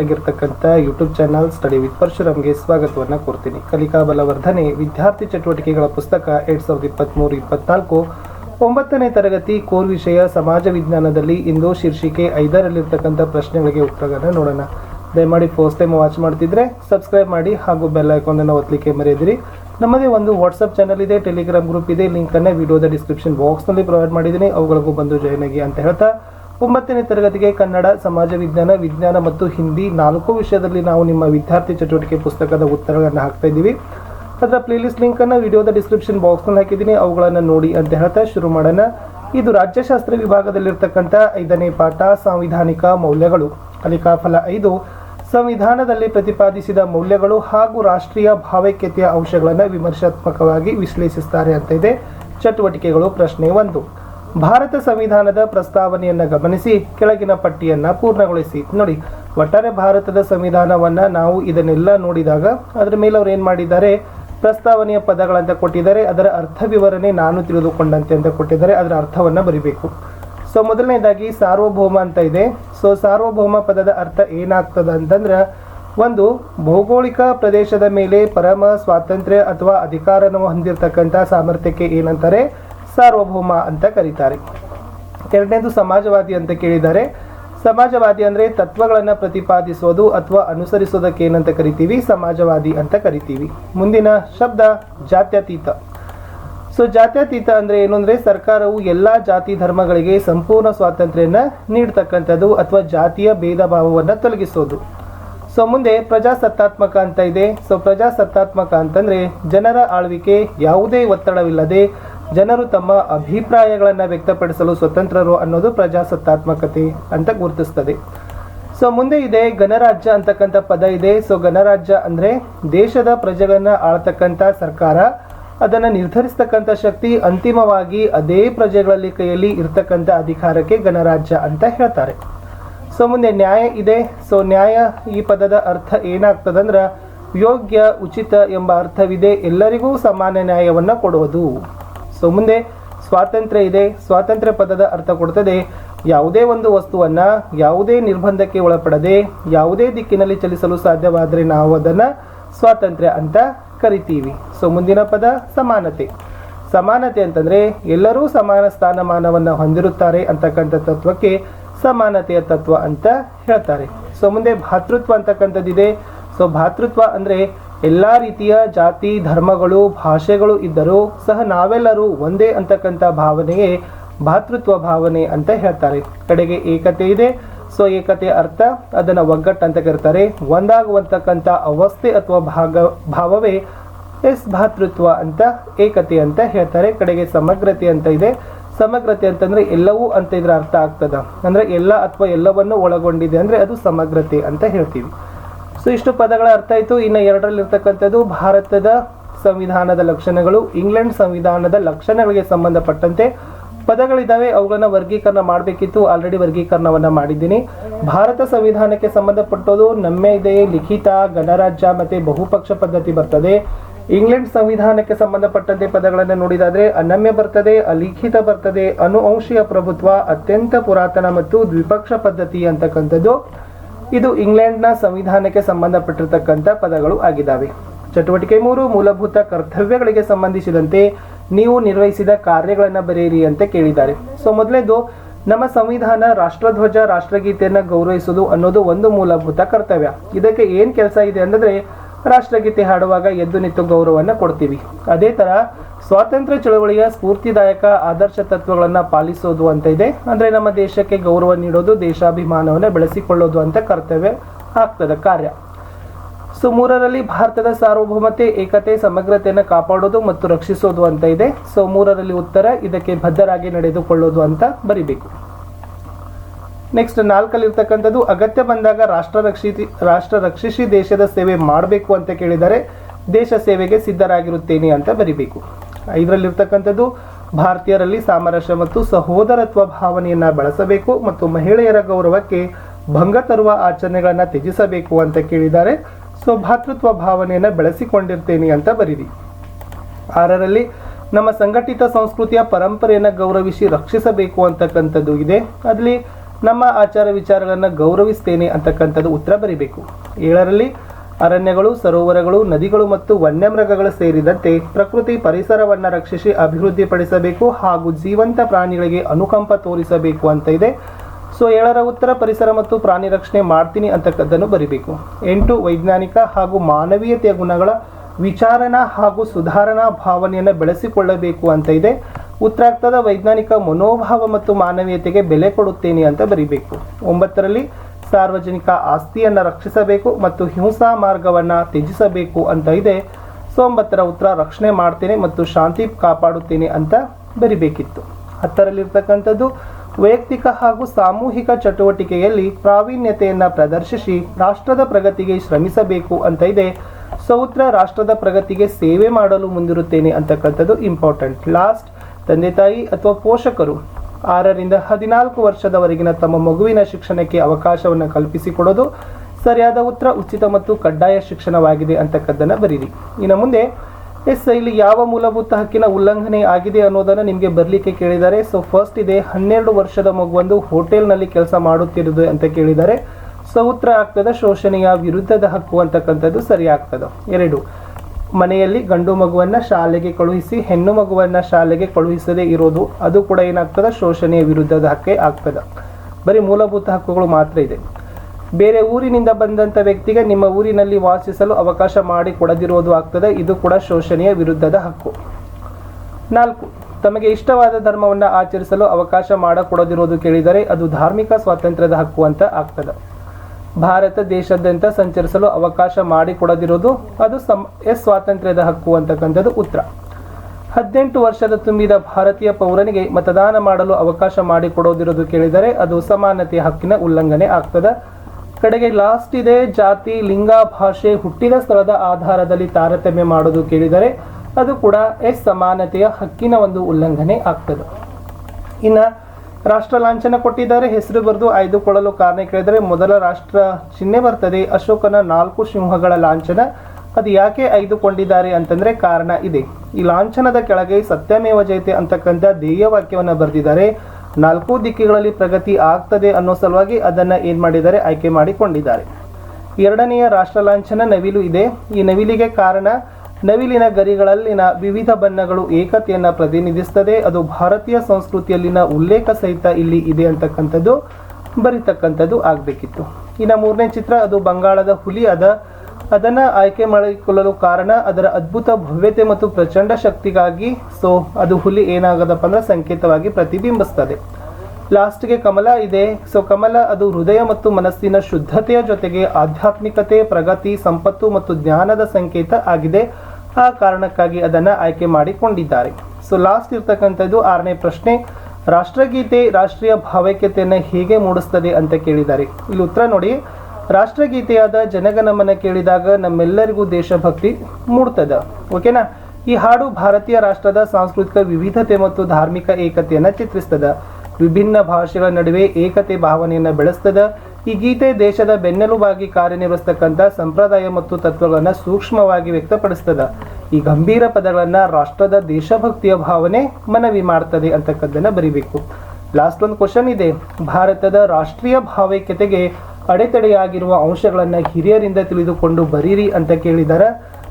ಆಗಿರ್ತಕ್ಕಂಥ YouTube channel study with ಪರಶುರಾಮ್ಗೆ ಸ್ವಾಗತವನ್ನು ಕೋರ್ತೀನಿ. ಕಲಿಕಾ ಬಲವರ್ಧನೆ ವಿದ್ಯಾರ್ಥಿ ಚಟುವಟಿಕೆಗಳ ಪುಸ್ತಕ ಎರಡ್ ಸಾವಿರದ ಇಪ್ಪತ್ತ್ಮೂರು ಇಪ್ಪತ್ನಾಲ್ಕು, ಒಂಬತ್ತನೇ ತರಗತಿ ಕೋರ್ ವಿಷಯ ಸಮಾಜ ವಿಜ್ಞಾನದಲ್ಲಿ ಇಂದು ಶೀರ್ಷಿಕೆ ಐದರಲ್ಲಿರ್ತಕ್ಕಂಥ ಪ್ರಶ್ನೆಗಳಿಗೆ ಉತ್ತರಗಳನ್ನು ನೋಡೋಣ. ದಯಮಾಡಿ ಫಸ್ಟ್ ಟೈಮ್ ವಾಚ್ ಮಾಡ್ತಿದ್ರೆ ಸಬ್ಸ್ಕ್ರೈಬ್ ಮಾಡಿ ಹಾಗೂ ಬೆಲ್ ಐಕಾನನ್ನು ಒತ್ತಲಿಕ್ಕೆ ಮರೆಯದಿರಿ. ನಮ್ಮದೇ ಒಂದು ವಾಟ್ಸಪ್ ಚಾನಲ್ ಇದೆ ಟೆಲಿಗ್ರಾಮ್ ಗ್ರೂಪ್ ಇದೆ. ಲಿಂಕನ್ನು ವಿಡಿಯೋದ ಡಿಸ್ಕ್ರಿಪ್ಷನ್ ಬಾಕ್ಸ್ನಲ್ಲಿ ಪ್ರೊವೈಡ್ ಮಾಡಿದ್ದೀನಿ. ಅವುಗಳಿಗೂ ಬಂದು ಜಾಯ್ನ್ ಆಗಿ ಅಂತ ಹೇಳ್ತಾ ಒಂಬತ್ತನೇ ತರಗತಿಗೆ ಕನ್ನಡ, ಸಮಾಜ ವಿಜ್ಞಾನ ವಿಜ್ಞಾನ ಮತ್ತು ಹಿಂದಿ ನಾಲ್ಕು ವಿಷಯದಲ್ಲಿ ನಾವು ನಿಮ್ಮ ವಿದ್ಯಾರ್ಥಿ ಚಟುವಟಿಕೆ ಪುಸ್ತಕದ ಉತ್ತರಗಳನ್ನು ಹಾಕ್ತಾ ಇದ್ದೀವಿ. ಅದರ ಪ್ಲೇಲಿಸ್ಟ್ ಲಿಂಕನ್ನು ವಿಡಿಯೋದ ಡಿಸ್ಕ್ರಿಪ್ಷನ್ ಬಾಕ್ಸ್ನಲ್ಲಿ ಹಾಕಿದ್ದೀನಿ. ಅವುಗಳನ್ನು ನೋಡಿ ಅಂತ ಹೇಳ್ತಾ ಶುರು ಮಾಡೋಣ. ಇದು ರಾಜ್ಯಶಾಸ್ತ್ರ ವಿಭಾಗದಲ್ಲಿರ್ತಕ್ಕಂಥ ಐದನೇ ಪಾಠ, ಸಾಂವಿಧಾನಿಕ ಮೌಲ್ಯಗಳು. ಕಲಿಕಾ ಫಲ ಐದು, ಸಂವಿಧಾನದಲ್ಲಿ ಪ್ರತಿಪಾದಿಸಿದ ಮೌಲ್ಯಗಳು ಹಾಗೂ ರಾಷ್ಟ್ರೀಯ ಭಾವೈಕ್ಯತೆಯ ಅಂಶಗಳನ್ನು ವಿಮರ್ಶಾತ್ಮಕವಾಗಿ ವಿಶ್ಲೇಷಿಸುತ್ತಾರೆ ಅಂತ ಇದೆ. ಚಟುವಟಿಕೆಗಳು ಪ್ರಶ್ನೆ ಒಂದು. ಭಾರತ ಸಂವಿಧಾನದ ಪ್ರಸ್ತಾವನೆಯನ್ನ ಗಮನಿಸಿ ಕೆಳಗಿನ ಪಟ್ಟಿಯನ್ನ ಪೂರ್ಣಗೊಳಿಸಿ. ನೋಡಿ, ಒಟ್ಟಾರೆ ಭಾರತದ ಸಂವಿಧಾನವನ್ನ ನಾವು ಇದನ್ನೆಲ್ಲ ನೋಡಿದಾಗ ಅದರ ಮೇಲೆ ಅವ್ರು ಏನ್ ಮಾಡಿದ್ದಾರೆ? ಪ್ರಸ್ತಾವನೆಯ ಪದಗಳಂತ ಕೊಟ್ಟಿದ್ದಾರೆ. ಅದರ ಅರ್ಥ ವಿವರಣೆ ನಾನು ತಿಳಿದುಕೊಂಡಂತೆ ಅಂತ ಕೊಟ್ಟಿದ್ದಾರೆ. ಅದರ ಅರ್ಥವನ್ನ ಬರಿಬೇಕು. ಸೊ ಮೊದಲನೇದಾಗಿ ಸಾರ್ವಭೌಮ ಅಂತ ಇದೆ. ಸೊ ಸಾರ್ವಭೌಮ ಪದದ ಅರ್ಥ ಏನಾಗ್ತದ ಅಂತಂದ್ರೆ ಒಂದು ಭೌಗೋಳಿಕ ಪ್ರದೇಶದ ಮೇಲೆ ಪರಮ ಸ್ವಾತಂತ್ರ್ಯ ಅಥವಾ ಅಧಿಕಾರವನ್ನು ಹೊಂದಿರತಕ್ಕಂಥ ಸಾಮರ್ಥ್ಯಕ್ಕೆ ಏನಂತಾರೆ? ಸಾರ್ವಭೌಮ ಅಂತ ಕರೀತಾರೆ. ಎರಡನೇದು ಸಮಾಜವಾದಿ ಅಂತ ಕೇಳಿದ್ದಾರೆ. ಸಮಾಜವಾದಿ ಅಂದ್ರೆ ತತ್ವಗಳನ್ನು ಪ್ರತಿಪಾದಿಸೋದು ಅಥವಾ ಅನುಸರಿಸೋದಕ್ಕೆ ಏನಂತ ಕರಿತೀವಿ? ಸಮಾಜವಾದಿ ಅಂತ ಕರಿತೀವಿ. ಮುಂದಿನ ಶಬ್ದ ಜಾತ್ಯತೀತ. ಸೊ ಜಾತ್ಯತೀತ ಅಂದ್ರೆ ಏನು ಅಂದ್ರೆ ಸರ್ಕಾರವು ಎಲ್ಲಾ ಜಾತಿ ಧರ್ಮಗಳಿಗೆ ಸಂಪೂರ್ಣ ಸ್ವಾತಂತ್ರ್ಯನ ನೀಡ್ತಕ್ಕಂಥದ್ದು ಅಥವಾ ಜಾತಿಯ ಭೇದ ಭಾವವನ್ನು ತೊಲಗಿಸೋದು. ಸೊ ಮುಂದೆ ಪ್ರಜಾಸತ್ತಾತ್ಮಕ ಅಂತ ಇದೆ. ಸೊ ಪ್ರಜಾಸತ್ತಾತ್ಮಕ ಅಂತಂದ್ರೆ ಜನರ ಆಳ್ವಿಕೆ ಯಾವುದೇ ಒತ್ತಡವಿಲ್ಲದೆ ಜನರು ತಮ್ಮ ಅಭಿಪ್ರಾಯಗಳನ್ನು ವ್ಯಕ್ತಪಡಿಸಲು ಸ್ವತಂತ್ರರು ಅನ್ನೋದು ಪ್ರಜಾಸತ್ತಾತ್ಮಕತೆ ಅಂತ ಗುರುತಿಸ್ತದೆ. ಸೊ, ಮುಂದೆ ಇದೆ ಗಣರಾಜ್ಯ ಅಂತಕ್ಕಂಥ ಪದ ಇದೆ. ಸೊ, ಗಣರಾಜ್ಯ ಅಂದ್ರೆ ದೇಶದ ಪ್ರಜೆಗಳನ್ನ ಆಳ್ತಕ್ಕಂಥ ಸರ್ಕಾರ. ಅದನ್ನ ನಿರ್ಧರಿಸ್ತಕ್ಕಂಥ ಶಕ್ತಿ ಅಂತಿಮವಾಗಿ ಅದೇ ಪ್ರಜೆಗಳಲ್ಲಿ ಕೈಯಲ್ಲಿ ಇರ್ತಕ್ಕಂಥ ಅಧಿಕಾರಕ್ಕೆ ಗಣರಾಜ್ಯ ಅಂತ ಹೇಳ್ತಾರೆ. ಸೊ, ಮುಂದೆ ನ್ಯಾಯ ಇದೆ. ಸೊ, ನ್ಯಾಯ ಈ ಪದದ ಅರ್ಥ ಏನಾಗ್ತದಂದ್ರೆ ಯೋಗ್ಯ, ಉಚಿತ ಎಂಬ ಅರ್ಥವಿದೆ. ಎಲ್ಲರಿಗೂ ಸಮಾನ ನ್ಯಾಯವನ್ನು ಕೊಡುವುದು. ಸೊ ಮುಂದೆ ಸ್ವಾತಂತ್ರ್ಯ ಇದೆ, ಸ್ವಾತಂತ್ರ್ಯ ಪದದ ಅರ್ಥ ಕೊಡ್ತದೆ, ಯಾವುದೇ ಒಂದು ವಸ್ತುವನ್ನ ಯಾವುದೇ ನಿರ್ಬಂಧಕ್ಕೆ ಒಳಪಡದೆ, ಯಾವುದೇ ದಿಕ್ಕಿನಲ್ಲಿ ಚಲಿಸಲು ಸಾಧ್ಯವಾದರೆ ನಾವು ಅದನ್ನ ಸ್ವಾತಂತ್ರ್ಯ ಅಂತ ಕರಿತೀವಿ. ಸೊ ಮುಂದಿನ ಪದ ಸಮಾನತೆ. ಸಮಾನತೆ ಅಂತಂದ್ರೆ ಎಲ್ಲರೂ ಸಮಾನ ಸ್ಥಾನಮಾನವನ್ನು ಹೊಂದಿರುತ್ತಾರೆ ಅಂತಕ್ಕಂಥ ತತ್ವಕ್ಕೆ ಸಮಾನತೆಯ ತತ್ವ ಅಂತ ಹೇಳ್ತಾರೆ. ಸೊ ಮುಂದೆ ಭಾತೃತ್ವ ಅಂತಕ್ಕಂಥದ್ದಿದೆ. ಸೊ ಭಾತೃತ್ವ ಅಂದ್ರೆ ಎಲ್ಲಾ ರೀತಿಯ ಜಾತಿ, ಧರ್ಮಗಳು, ಭಾಷೆಗಳು ಇದ್ದರೂ ಸಹ ನಾವೆಲ್ಲರೂ ಒಂದೇ ಅಂತಕ್ಕಂಥ ಭಾವನೆಗೆ ಭಾತೃತ್ವ ಭಾವನೆ ಅಂತ ಹೇಳ್ತಾರೆ. ಕಡೆಗೆ ಏಕತೆ ಇದೆ ಸೊ ಏಕತೆ ಅರ್ಥ, ಅದನ್ನು ಒಗ್ಗಟ್ಟು ಅಂತ ಕರೀತಾರೆ. ಒಂದಾಗುವಂತಕ್ಕಂಥ ಅವಸ್ಥೆ ಅಥವಾ ಭಾಗ, ಭಾವವೇ ಎಸ್ ಭಾತೃತ್ವ ಅಂತ, ಏಕತೆ ಅಂತ ಹೇಳ್ತಾರೆ. ಕಡೆಗೆ ಸಮಗ್ರತೆ ಅಂತ ಇದೆ. ಸಮಗ್ರತೆ ಅಂತಂದರೆ ಎಲ್ಲವೂ ಅಂತ ಇದರ ಅರ್ಥ ಆಗ್ತದೆ. ಅಂದರೆ ಎಲ್ಲ ಅಥವಾ ಎಲ್ಲವನ್ನು ಒಳಗೊಂಡಿದೆ ಅಂದರೆ ಅದು ಸಮಗ್ರತೆ ಅಂತ ಹೇಳ್ತೀವಿ. ಸೊ ಇಷ್ಟು ಪದಗಳ ಅರ್ಥ ಆಯಿತು. ಇನ್ನು ಎರಡರಲ್ಲಿರ್ತಕ್ಕಂಥದ್ದು ಭಾರತದ ಸಂವಿಧಾನದ ಲಕ್ಷಣಗಳು, ಇಂಗ್ಲೆಂಡ್ ಸಂವಿಧಾನದ ಲಕ್ಷಣಗಳಿಗೆ ಸಂಬಂಧಪಟ್ಟಂತೆ ಪದಗಳಿದ್ದಾವೆ ಅವುಗಳನ್ನ ವರ್ಗೀಕರಣ ಮಾಡಬೇಕಿತ್ತು. ಆಲ್ರೆಡಿ ವರ್ಗೀಕರಣವನ್ನ ಮಾಡಿದ್ದೀನಿ. ಭಾರತ ಸಂವಿಧಾನಕ್ಕೆ ಸಂಬಂಧಪಟ್ಟದು ನಮ್ಮೇ ಇದೆ, ಲಿಖಿತ, ಗಣರಾಜ್ಯ ಮತ್ತೆ ಬಹುಪಕ್ಷ ಪದ್ಧತಿ ಬರ್ತದೆ. ಇಂಗ್ಲೆಂಡ್ ಸಂವಿಧಾನಕ್ಕೆ ಸಂಬಂಧಪಟ್ಟಂತೆ ಪದಗಳನ್ನು ನೋಡಿದಾದ್ರೆ ಅನಮ್ಯ ಬರ್ತದೆ, ಅಲಿಖಿತ ಬರ್ತದೆ, ಅನುವಂಶೀಯ ಪ್ರಭುತ್ವ, ಅತ್ಯಂತ ಪುರಾತನ ಮತ್ತು ದ್ವಿಪಕ್ಷ ಪದ್ಧತಿ ಅಂತಕ್ಕಂಥದ್ದು. ಇದು ಇಂಗ್ಲೆಂಡ್ನ ಸಂವಿಧಾನಕ್ಕೆ ಸಂಬಂಧಪಟ್ಟಿರತಕ್ಕಂಥ ಪದಗಳು ಆಗಿದ್ದಾವೆ. ಚಟುವಟಿಕೆ ಮೂರು, ಮೂಲಭೂತ ಕರ್ತವ್ಯಗಳಿಗೆ ಸಂಬಂಧಿಸಿದಂತೆ ನೀವು ನಿರ್ವಹಿಸಿದ ಕಾರ್ಯಗಳನ್ನು ಬರೆಯಿರಿ ಅಂತ ಕೇಳಿದ್ದಾರೆ. ಸೊ ಮೊದಲೇದು, ನಮ್ಮ ಸಂವಿಧಾನ ರಾಷ್ಟ್ರಧ್ವಜ, ರಾಷ್ಟ್ರಗೀತೆಯನ್ನು ಗೌರವಿಸುವುದು ಅನ್ನೋದು ಒಂದು ಮೂಲಭೂತ ಕರ್ತವ್ಯ. ಇದಕ್ಕೆ ಏನು ಕೆಲಸ ಇದೆ ಅಂದ್ರೆ ರಾಷ್ಟ್ರಗೀತೆ ಹಾಡುವಾಗ ಎದ್ದು ನಿಂತು ಗೌರವವನ್ನು ಕೊಡ್ತೀವಿ. ಅದೇ ಥರ ಸ್ವಾತಂತ್ರ್ಯ ಚಳವಳಿಯ ಸ್ಫೂರ್ತಿದಾಯಕ ಆದರ್ಶ ತತ್ವಗಳನ್ನು ಪಾಲಿಸೋದು ಅಂತ ಇದೆ. ಅಂದ್ರೆ ನಮ್ಮ ದೇಶಕ್ಕೆ ಗೌರವ ನೀಡೋದು, ದೇಶಾಭಿಮಾನವನ್ನು ಬೆಳೆಸಿಕೊಳ್ಳೋದು ಅಂತ ಕರ್ತವ್ಯ ಆಗ್ತದೆ ಕಾರ್ಯ. ಸೊ, ಮೂರರಲ್ಲಿ ಭಾರತದ ಸಾರ್ವಭೌಮತೆ, ಏಕತೆ, ಸಮಗ್ರತೆಯನ್ನು ಕಾಪಾಡೋದು ಮತ್ತು ರಕ್ಷಿಸೋದು ಅಂತ ಇದೆ. ಸೊ, ಮೂರರಲ್ಲಿ ಉತ್ತರ, ಇದಕ್ಕೆ ಬದ್ಧರಾಗಿ ನಡೆದುಕೊಳ್ಳೋದು ಅಂತ ಬರಿಬೇಕು. ನೆಕ್ಸ್ಟ್ ನಾಲ್ಕಲ್ಲಿರ್ತಕ್ಕಂಥದ್ದು ಅಗತ್ಯ ಬಂದಾಗ ರಾಷ್ಟ್ರ ರಕ್ಷಿಸಿ ರಾಷ್ಟ್ರ ರಕ್ಷಿಸಿ ದೇಶದ ಸೇವೆ ಮಾಡಬೇಕು ಅಂತ ಕೇಳಿದರೆ ದೇಶ ಸೇವೆಗೆ ಸಿದ್ಧರಾಗಿರುತ್ತೇನೆ ಅಂತ ಬರಿಬೇಕು. ಇದರಲ್ಲಿರ್ತಕ್ಕಂಥದ್ದು ಭಾರತೀಯರಲ್ಲಿ ಸಾಮರಸ್ಯ ಮತ್ತು ಸಹೋದರತ್ವ ಭಾವನೆಯನ್ನು ಬಳಸಬೇಕು ಮತ್ತು ಮಹಿಳೆಯರ ಗೌರವಕ್ಕೆ ಭಂಗ ತರುವ ಆಚರಣೆಗಳನ್ನು ತ್ಯಜಿಸಬೇಕು ಅಂತ ಕೇಳಿದ್ದಾರೆ. ಸೊ ಭಾತೃತ್ವ ಭಾವನೆಯನ್ನು ಬೆಳೆಸಿಕೊಂಡಿರ್ತೇನೆ ಅಂತ ಬರೀರಿ. ಆರರಲ್ಲಿ ನಮ್ಮ ಸಂಘಟಿತ ಸಂಸ್ಕೃತಿಯ ಪರಂಪರೆಯನ್ನು ಗೌರವಿಸಿ ರಕ್ಷಿಸಬೇಕು ಅಂತಕ್ಕಂಥದ್ದು ಇದೆ. ಅದರಲ್ಲಿ ನಮ್ಮ ಆಚಾರ ವಿಚಾರಗಳನ್ನು ಗೌರವಿಸ್ತೇನೆ ಅಂತಕ್ಕಂಥದ್ದು ಉತ್ತರ ಬರೀಬೇಕು. ಏಳರಲ್ಲಿ, ಅರಣ್ಯಗಳು, ಸರೋವರಗಳು, ನದಿಗಳು ಮತ್ತು ವನ್ಯಮೃಗಗಳು ಸೇರಿದಂತೆ ಪ್ರಕೃತಿ ಪರಿಸರವನ್ನು ರಕ್ಷಿಸಿ ಅಭಿವೃದ್ಧಿಪಡಿಸಬೇಕು ಹಾಗೂ ಜೀವಂತ ಪ್ರಾಣಿಗಳಿಗೆ ಅನುಕಂಪ ತೋರಿಸಬೇಕು ಅಂತ ಇದೆ. ಸೊ, ಏಳರ ಉತ್ತರ ಪರಿಸರ ಮತ್ತು ಪ್ರಾಣಿ ರಕ್ಷಣೆ ಮಾಡ್ತೀನಿ ಅಂತಕ್ಕದ್ದನ್ನು ಬರಿಬೇಕು. ಎಂಟು, ವೈಜ್ಞಾನಿಕ ಹಾಗೂ ಮಾನವೀಯತೆಯ ಗುಣಗಳ ವಿಚಾರಣಾ ಹಾಗೂ ಸುಧಾರಣಾ ಭಾವನೆಯನ್ನು ಬೆಳೆಸಿಕೊಳ್ಳಬೇಕು ಅಂತ ಇದೆ. ಉತ್ತರಾಗ್ತದ ವೈಜ್ಞಾನಿಕ ಮನೋಭಾವ ಮತ್ತು ಮಾನವೀಯತೆಗೆ ಬೆಲೆ ಕೊಡುತ್ತೇನೆ ಅಂತ ಬರಿಬೇಕು. ಒಂಬತ್ತರಲ್ಲಿ ಸಾರ್ವಜನಿಕ ಆಸ್ತಿಯನ್ನು ರಕ್ಷಿಸಬೇಕು ಮತ್ತು ಹಿಂಸಾ ಮಾರ್ಗವನ್ನು ತ್ಯಜಿಸಬೇಕು ಅಂತ ಇದೆ. ಸೊ, ಒಂಬತ್ತರ ಉತ್ತರ, ರಕ್ಷಣೆ ಮಾಡ್ತೇನೆ ಮತ್ತು ಶಾಂತಿ ಕಾಪಾಡುತ್ತೇನೆ ಅಂತ ಬರಿಬೇಕಿತ್ತು. ಹತ್ತರಲ್ಲಿರ್ತಕ್ಕಂಥದ್ದು, ವೈಯಕ್ತಿಕ ಹಾಗೂ ಸಾಮೂಹಿಕ ಚಟುವಟಿಕೆಯಲ್ಲಿ ಪ್ರಾವೀಣ್ಯತೆಯನ್ನು ಪ್ರದರ್ಶಿಸಿ ರಾಷ್ಟ್ರದ ಪ್ರಗತಿಗೆ ಶ್ರಮಿಸಬೇಕು ಅಂತ ಇದೆ. ಸೌತ್ರ ರಾಷ್ಟ್ರದ ಪ್ರಗತಿಗೆ ಸೇವೆ ಮಾಡಲು ಮುಂದಿರುತ್ತೇನೆ ಅಂತಕ್ಕಂಥದ್ದು ಇಂಪಾರ್ಟೆಂಟ್ ಲಾಸ್ಟ್ ತಂದೆ ತಾಯಿ ಅಥವಾ ಪೋಷಕರು ಆರರಿಂದ ಹದಿನಾಲ್ಕು ವರ್ಷದವರೆಗಿನ ತಮ್ಮ ಮಗುವಿನ ಶಿಕ್ಷಣಕ್ಕೆ ಅವಕಾಶವನ್ನು ಕಲ್ಪಿಸಿಕೊಡೋದು ಸರಿಯಾದ ಉತ್ತರ, ಉಚಿತ ಮತ್ತು ಕಡ್ಡಾಯ ಶಿಕ್ಷಣವಾಗಿದೆ ಅಂತಕ್ಕದ್ದನ್ನು ಬರೀರಿ. ಇನ್ನು ಮುಂದೆ ಎಸ್ ಇಲ್ಲಿ ಯಾವ ಮೂಲಭೂತ ಹಕ್ಕಿನ ಉಲ್ಲಂಘನೆ ಆಗಿದೆ ಅನ್ನೋದನ್ನು ನಿಮಗೆ ಬರಲಿಕ್ಕೆ ಕೇಳಿದ್ದಾರೆ. ಸೊ ಫಸ್ಟ್ ಇದೆ, ಹನ್ನೆರಡು ವರ್ಷದ ಮಗುವೊಂದು ಹೋಟೆಲ್ನಲ್ಲಿ ಕೆಲಸ ಮಾಡುತ್ತಿರುವುದು ಅಂತ ಕೇಳಿದ್ದಾರೆ. ಸೊ ಉತ್ತರ ಆಗ್ತದೆ, ಶೋಷಣೆಯ ವಿರುದ್ಧದ ಹಕ್ಕು ಅಂತಕ್ಕಂಥದ್ದು ಸರಿ ಆಗ್ತದೆ. ಎರಡು ಮನೆಯಲ್ಲಿ ಗಂಡು ಮಗುವನ್ನ ಶಾಲೆಗೆ ಕಳುಹಿಸಿ, ಹೆಣ್ಣು ಮಗುವನ್ನ ಶಾಲೆಗೆ ಕಳುಹಿಸದೇ ಇರೋದು, ಅದು ಕೂಡ ಏನಾಗ್ತದೆ? ಶೋಷಣೆಯ ವಿರುದ್ಧದ ಹಕ್ಕೆ ಆಗ್ತದೆ. ಬರೀ ಮೂಲಭೂತ ಹಕ್ಕುಗಳು ಮಾತ್ರ ಇದೆ. ಬೇರೆ ಊರಿನಿಂದ ಬಂದಂಥ ವ್ಯಕ್ತಿಗೆ ನಿಮ್ಮ ಊರಿನಲ್ಲಿ ವಾಸಿಸಲು ಅವಕಾಶ ಮಾಡಿ ಕೊಡದಿರುವುದು ಆಗ್ತದೆ? ಇದು ಕೂಡ ಶೋಷಣೆಯ ವಿರುದ್ಧದ ಹಕ್ಕು. ನಾಲ್ಕು, ತಮಗೆ ಇಷ್ಟವಾದ ಧರ್ಮವನ್ನು ಆಚರಿಸಲು ಅವಕಾಶ ಮಾಡಿಕೊಡದಿರೋದು ಕೇಳಿದರೆ ಅದು ಧಾರ್ಮಿಕ ಸ್ವಾತಂತ್ರ್ಯದ ಹಕ್ಕು ಅಂತ ಆಗ್ತದೆ. ಭಾರತ ದೇಶಾದ್ಯಂತ ಸಂಚರಿಸಲು ಅವಕಾಶ ಮಾಡಿಕೊಡದಿರೋದು ಅದು ಸಮ ಎಸ್ ಸ್ವಾತಂತ್ರ್ಯದ ಹಕ್ಕು ಅಂತಕ್ಕಂಥದ್ದು ಉತ್ತರ. ಹದಿನೆಂಟು ವರ್ಷದ ತುಂಬಿದ ಭಾರತೀಯ ಪೌರನಿಗೆ ಮತದಾನ ಮಾಡಲು ಅವಕಾಶ ಮಾಡಿಕೊಡೋದಿರೋದು ಕೇಳಿದರೆ ಅದು ಸಮಾನತೆಯ ಹಕ್ಕಿನ ಉಲ್ಲಂಘನೆ ಆಗ್ತದೆ. ಕಡೆಗೆ ಲಾಸ್ಟ್ ಇದೆ, ಜಾತಿ, ಲಿಂಗ, ಭಾಷೆ ಹುಟ್ಟಿದ ಸ್ಥಳದ ಆಧಾರದಲ್ಲಿ ತಾರತಮ್ಯ ಮಾಡೋದು ಕೇಳಿದರೆ ಅದು ಕೂಡ ಎಸ್ ಸಮಾನತೆಯ ಹಕ್ಕಿನ ಒಂದು ಉಲ್ಲಂಘನೆ ಆಗ್ತದೆ. ಇನ್ನು ರಾಷ್ಟ್ರ ಲಾಂಛನ ಕೊಟ್ಟಿದ್ದಾರೆ. ಹೆಸರು ಬರೆದು ಆಯ್ದುಕೊಳ್ಳಲು ಕಾರಣ ಕೇಳಿದರೆ, ಮೊದಲ ರಾಷ್ಟ್ರ ಚಿಹ್ನೆ ಬರ್ತದೆ. ಅಶೋಕನ ನಾಲ್ಕು ಸಿಂಹಗಳ ಲಾಂಛನ. ಅದು ಯಾಕೆ ಆಯ್ದುಕೊಂಡಿದ್ದಾರೆ ಅಂತಂದ್ರೆ ಕಾರಣ ಇದೆ. ಈ ಲಾಂಛನದ ಕೆಳಗೆ ಸತ್ಯಮೇವ ಜಯತೆ ಅಂತಕ್ಕಂಥ ಧ್ಯೇಯ ವಾಕ್ಯವನ್ನು ಬರೆದಿದ್ದಾರೆ. ನಾಲ್ಕು ದಿಕ್ಕುಗಳಲ್ಲಿ ಪ್ರಗತಿ ಆಗ್ತದೆ ಅನ್ನೋ ಸಲುವಾಗಿ ಅದನ್ನ ಏನ್ ಮಾಡಿದ್ದಾರೆ? ಆಯ್ಕೆ ಮಾಡಿಕೊಂಡಿದ್ದಾರೆ. ಎರಡನೆಯ ರಾಷ್ಟ್ರ ಲಾಂಛನ ನವಿಲು ಇದೆ. ಈ ನವಿಲಿಗೆ ಕಾರಣ ನವಿಲಿನ ಗರಿಗಳಲ್ಲಿನ ವಿವಿಧ ಬಣ್ಣಗಳು ಏಕತೆಯನ್ನು ಪ್ರತಿನಿಧಿಸ್ತದೆ. ಅದು ಭಾರತೀಯ ಸಂಸ್ಕೃತಿಯಲ್ಲಿನ ಉಲ್ಲೇಖ ಸಹಿತ ಇಲ್ಲಿ ಇದೆ ಅಂತಕ್ಕಂಥದ್ದು, ಬರೀತಕ್ಕಂಥದ್ದು ಆಗಬೇಕಿತ್ತು. ಇನ್ನು ಮೂರನೇ ಚಿತ್ರ, ಅದು ಬಂಗಾಳದ ಹುಲಿ. ಅದ, ಅದನ್ನು ಆಯ್ಕೆ ಮಾಡಿಕೊಳ್ಳಲು ಕಾರಣ ಅದರ ಅದ್ಭುತ ಭವ್ಯತೆ ಮತ್ತು ಪ್ರಚಂಡ ಶಕ್ತಿಗಾಗಿ. ಸೊ ಅದು ಹುಲಿ ಏನಾಗದಪ್ಪ ಅಂದ್ರೆ ಸಂಕೇತವಾಗಿ ಪ್ರತಿಬಿಂಬಿಸ್ತದೆ. ಲಾಸ್ಟ್ಗೆ ಕಮಲ ಇದೆ. ಸೊ ಕಮಲ, ಅದು ಹೃದಯ ಮತ್ತು ಮನಸ್ಸಿನ ಶುದ್ಧತೆಯ ಜೊತೆಗೆ ಆಧ್ಯಾತ್ಮಿಕತೆ, ಪ್ರಗತಿ, ಸಂಪತ್ತು ಮತ್ತು ಜ್ಞಾನದ ಸಂಕೇತ ಆಗಿದೆ. ಆ ಕಾರಣಕ್ಕಾಗಿ ಅದನ್ನ ಆಯ್ಕೆ ಮಾಡಿಕೊಂಡಿದ್ದಾರೆ. ಸೊ ಲಾಸ್ಟ್ ಇರ್ತಕ್ಕಂಥದ್ದು ಆರನೇ ಪ್ರಶ್ನೆ, ರಾಷ್ಟ್ರಗೀತೆ ರಾಷ್ಟ್ರೀಯ ಭಾವೈಕ್ಯತೆಯನ್ನು ಹೇಗೆ ಮೂಡಿಸ್ತದೆ ಅಂತ ಕೇಳಿದ್ದಾರೆ. ಇಲ್ಲಿ ಉತ್ತರ ನೋಡಿ, ರಾಷ್ಟ್ರಗೀತೆಯಾದ ಜನಗಣಮನ ಕೇಳಿದಾಗ ನಮ್ಮೆಲ್ಲರಿಗೂ ದೇಶಭಕ್ತಿ ಮೂಡ್ತದ. ಓಕೆನಾ ಈ ಹಾಡು ಭಾರತೀಯ ರಾಷ್ಟ್ರದ ಸಾಂಸ್ಕೃತಿಕ ವಿವಿಧತೆ ಮತ್ತು ಧಾರ್ಮಿಕ ಏಕತೆಯನ್ನು ಚಿತ್ರಿಸ್ತದ. ವಿಭಿನ್ನ ಭಾಷೆಗಳ ನಡುವೆ ಏಕತೆ ಭಾವನೆಯನ್ನು ಬೆಳೆಸ್ತದ. ಈ ಗೀತೆ ದೇಶದ ಬೆನ್ನೆಲುಬಾಗಿ ಕಾರ್ಯನಿರ್ವಹಿಸ್ತಕ್ಕಂಥ ಸಂಪ್ರದಾಯ ಮತ್ತು ತತ್ವಗಳನ್ನು ಸೂಕ್ಷ್ಮವಾಗಿ ವ್ಯಕ್ತಪಡಿಸ್ತದ. ಈ ಗಂಭೀರ ಪದಗಳನ್ನು ರಾಷ್ಟ್ರದ ದೇಶಭಕ್ತಿಯ ಭಾವನೆ ಮನವಿ ಮಾಡ್ತದೆ ಅಂತಕ್ಕದ್ದನ್ನ ಬರಿಬೇಕು. ಲಾಸ್ಟ್ ಒಂದು ಕ್ವಶನ್ ಇದೆ. ಭಾರತದ ರಾಷ್ಟ್ರೀಯ ಭಾವೈಕ್ಯತೆಗೆ ಅಡೆತಡೆಯಾಗಿರುವ ಅಂಶಗಳನ್ನು ಹಿರಿಯರಿಂದ ತಿಳಿದುಕೊಂಡು ಬರೀರಿ ಅಂತ ಕೇಳಿದ್ದಾರೆ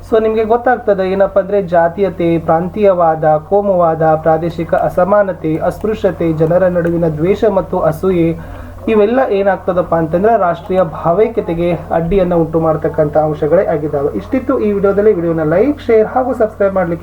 ಸೊ ನಿಮಗೆ ಗೊತ್ತಾಗ್ತದೆ ಏನಪ್ಪ ಅಂದರೆ ಜಾತೀಯತೆ, ಪ್ರಾಂತೀಯವಾದ, ಕೋಮುವಾದ, ಪ್ರಾದೇಶಿಕ ಅಸಮಾನತೆ, ಅಸ್ಪೃಶ್ಯತೆ, ಜನರ ನಡುವಿನ ದ್ವೇಷ ಮತ್ತು ಅಸೂಯೆ ಇವೆಲ್ಲ ಏನಾಗ್ತದಪ್ಪ ಅಂತಂದ್ರೆ ರಾಷ್ಟ್ರೀಯ ಭಾವೈಕ್ಯತೆಗೆ ಅಡ್ಡಿಯನ್ನು ಉಂಟು ಮಾಡ್ತಕ್ಕಂಥ ಅಂಶಗಳೇ ಆಗಿದ್ದಾವೆ. ಇಷ್ಟಿತ್ತು ಈ ವಿಡಿಯೋದಲ್ಲಿ. ವಿಡಿಯೋನ ಲೈಕ್, ಶೇರ್ ಹಾಗೂ ಸಬ್ಸ್ಕ್ರೈಬ್ ಮಾಡಲಿಕ್ಕೆ